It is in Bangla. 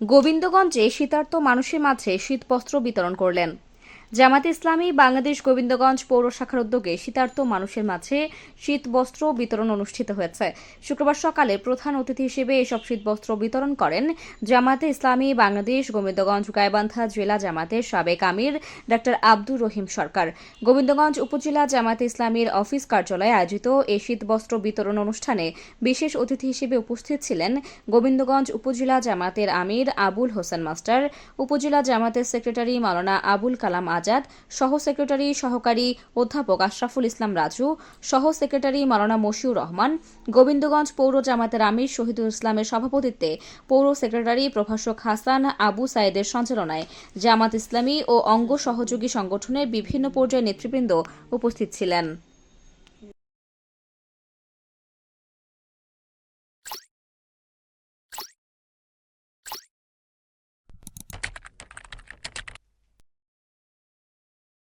গোবিন্দগঞ্জে শীতার্ত মানুষের মাঝে শীতবস্ত্র বিতরণ করলেন। জামাত ইসলামী বাংলাদেশ গোবিন্দগঞ্জ পৌর শাখার উদ্যোগে শীতার্ত মানুষের মাঝে শীতবস্ত্র বিতরণ অনুষ্ঠিত হয়েছে। শুক্রবার সকালে প্রধান অতিথি হিসেবে এসব শীতবস্ত্র বিতরণ করেন জামাতে ইসলামী বাংলাদেশ গোবিন্দগঞ্জ গাইবান্ধা জেলা জামাতের সাবেক আমির ডাক্তার আব্দুর রহিম সরকার। গোবিন্দগঞ্জ উপজেলা জামাতে ইসলামীর অফিস কার্যালয়ে আয়োজিত এই শীতবস্ত্র বিতরণ অনুষ্ঠানে বিশেষ অতিথি হিসেবে উপস্থিত ছিলেন গোবিন্দগঞ্জ উপজেলা জামাতের আমির আবুল হোসেন মাস্টার, উপজেলা জামাতের সেক্রেটারি মাওলানা আবুল কালাম আজাদ সহ সেক্রেটারি, সহকারী অধ্যাপক আশরাফুল ইসলাম রাজু, সহ সেক্রেটারি মারানা মশিউর রহমান, গোবিন্দগঞ্জ পৌর জামাতের আমির শহীদুল ইসলামের সভাপতিত্বে পৌর সেক্রেটারি প্রভাষক হাসান আবু সাইদের সঞ্চালনায় জামাত ইসলামী ও অঙ্গ সহযোগী সংগঠনের বিভিন্ন পর্যায়ের নেতৃবৃন্দ উপস্থিত ছিলেন।